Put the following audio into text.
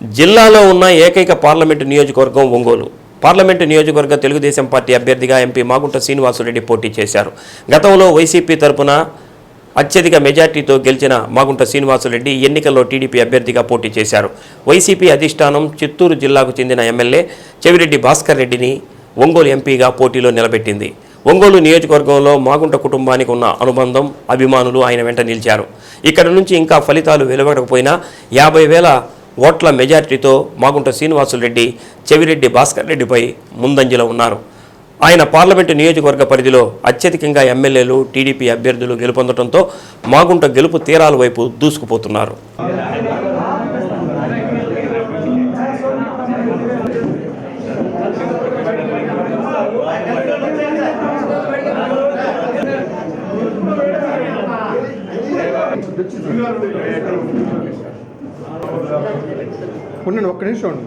జిల్లాలో ఉన్న ఏకైక పార్లమెంటు నియోజకవర్గం ఒంగోలు. పార్లమెంటు నియోజకవర్గ తెలుగుదేశం పార్టీ అభ్యర్థిగా ఎంపీ మాగుంట శ్రీనివాసురెడ్డి పోటీ చేశారు. గతంలో వైసీపీ తరపున అత్యధిక మెజార్టీతో గెలిచిన మాగుంట శ్రీనివాసురెడ్డి ఎన్నికల్లో టీడీపీ అభ్యర్థిగా పోటీ చేశారు. వైసీపీ అధిష్టానం చిత్తూరు జిల్లాకు చెందిన ఎమ్మెల్యే చెవిరెడ్డి భాస్కర్ రెడ్డిని ఒంగోలు ఎంపీగా పోటీలో నిలబెట్టింది. ఒంగోలు నియోజకవర్గంలో మాగుంట కుటుంబానికి ఉన్న అనుబంధం అభిమానులు ఆయన వెంట నిలిచారు. ఇక్కడ నుంచి ఇంకా ఫలితాలు వెలువడకపోయినా యాభై వేల ఓట్ల మెజార్టీతో మాగుంట శ్రీనివాసులరెడ్డి చెవిరెడ్డి భాస్కర్ రెడ్డిపై ముందంజలో ఉన్నారు. ఆయన పార్లమెంటు నియోజకవర్గ పరిధిలో అత్యధికంగా ఎమ్మెల్యేలు టీడీపీ అభ్యర్థులు గెలుపొందడంతో మాగుంట గెలుపు తీరాల వైపు దూసుకుపోతున్నారు. ఉండండి ఒక్క నిమిషం ఉండి